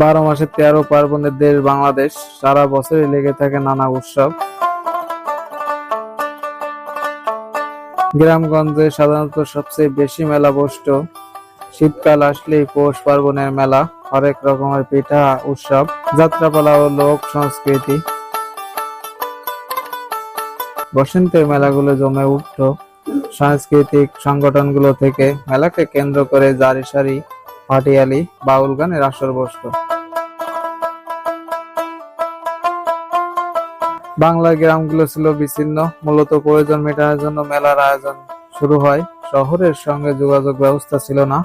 বারো মাসে তেরো পার্বণের দেশ বাংলাদেশ, সারা বছরই লেগে থাকে নানা উৎসব। গ্রামগঞ্জে সাধারণত সবচেয়ে বেশি মেলা বসত শীতকাল আসলেই পৌষ পার্বণের মেলা, হরেক রকমের পিঠা উৎসব, যাত্রাপালা ও লোক সংস্কৃতি। বসন্তের মেলাগুলো জমে উঠত। সাংস্কৃতিক সংগঠনগুলো থেকে মেলাকে কেন্দ্র করে জারি সারি ভাটিয়ালি বাউল গানের আসর বসত বাংলার গ্রামগুলো ছিল বিচ্ছিন্ন। মূলত প্রয়োজন মেটানোর জন্য মেলার আয়োজন শুরু হয়। শহরের সঙ্গে যোগাযোগ ব্যবস্থা ছিল না।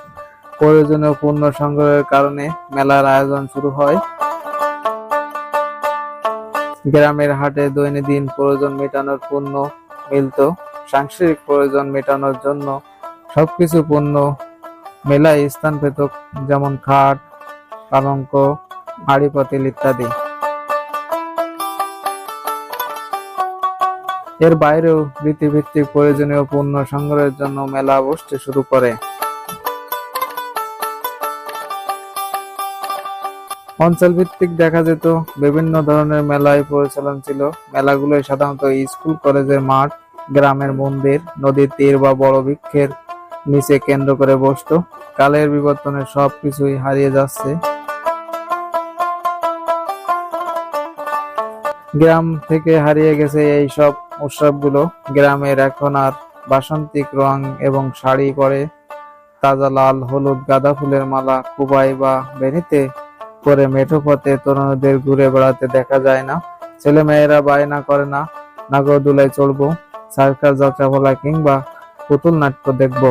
প্রয়োজনীয় পণ্য সংগ্রহের কারণে মেলার আয়োজন শুরু হয়। গ্রামের হাটে দৈনন্দিন প্রয়োজন মেটানোর পণ্য মিলত। সাংসারিক প্রয়োজন মেটানোর জন্য সবকিছু পণ্য মেলায় স্থান পেত যেমন খাট পালঙ্ক হাড়ি পাতিল ইত্যাদি। এর বাইরেও রীতিভিত্তিক প্রয়োজনীয় পণ্য সংগ্রহের জন্য মেলা বসতে শুরু করে। অঞ্চল ভিত্তিক দেখা যেত, বিভিন্ন ধরনের মেলায় পরিচালন ছিল। মেলাগুলোয় সাধারণত স্কুল, কলেজের মাঠ, গ্রামের মন্দির, নদীর তীর বা বড় বৃক্ষের নিচে কেন্দ্র করে বসতো। কালের বিবর্তনে সব কিছুই হারিয়ে যাচ্ছে। গ্রাম থেকে হারিয়ে গেছে এই সব উৎসবগুলো। গ্রামের এখন আর বাসন্তিক রং এবং শাড়ি পরে তাজা লাল, হলুদ, গাঁদা ফুলের মালা, কুবাই বা বেনিতে করে মেঠো পথে তরুণদের ঘুরে বেড়াতে দেখা যায় না। ছেলে মেয়েরা বায়না করে না, নাগরদোলায় চড়বো, সার্কাস যাত্রাপালা কিংবা পুতুল নাট্য দেখব।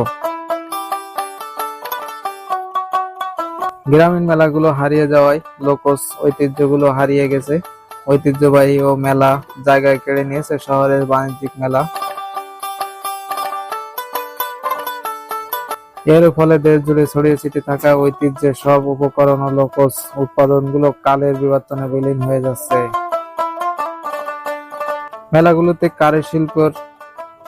গ্রামীণ মেলাগুলো হারিয়ে যাওয়ায় লোকজ ঐতিহ্যগুলো হারিয়ে গেছে। ঐতিহ্যবাহী ও মেলা জায়গায় কেড়ে নিয়েছে শহরের বাণিজ্যিক মেলা। এর ফলে দেশ জুড়ে ছড়িয়ে ছিটে থাকা ঐতিহ্যের সব উপকরণ ও লোকজ উৎপাদনগুলো কালের বিবর্তনে বিলীন হয়ে যাচ্ছে। মেলাগুলোতে কারুশিল্পের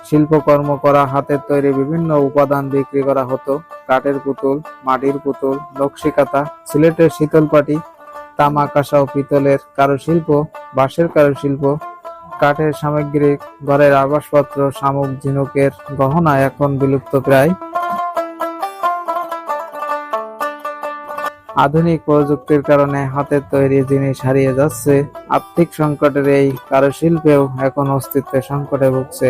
শিল্পকর্ম করা, হাতের তৈরি বিভিন্ন উপাদান বিক্রি করা হতো। কাঠের পুতুল, মাটির পুতুল নকশিকাতা সিলেটের শীতলপাটি তামা কাঁসা ও পিতলের কারুশিল্প, বাঁশের কারুশিল্প, কাঠের সামগ্রী, ঘরের আসবাবপত্র, শামুক, ঝিনুকের গহনা এখন বিলুপ্ত প্রায়। আধুনিক প্রযুক্তির কারণে হাতের তৈরি জিনিস হারিয়ে যাচ্ছে। আর্থিক সংকটের এই কারুশিল্পেও এখন অস্তিত্বের সংকটে ভুগছে।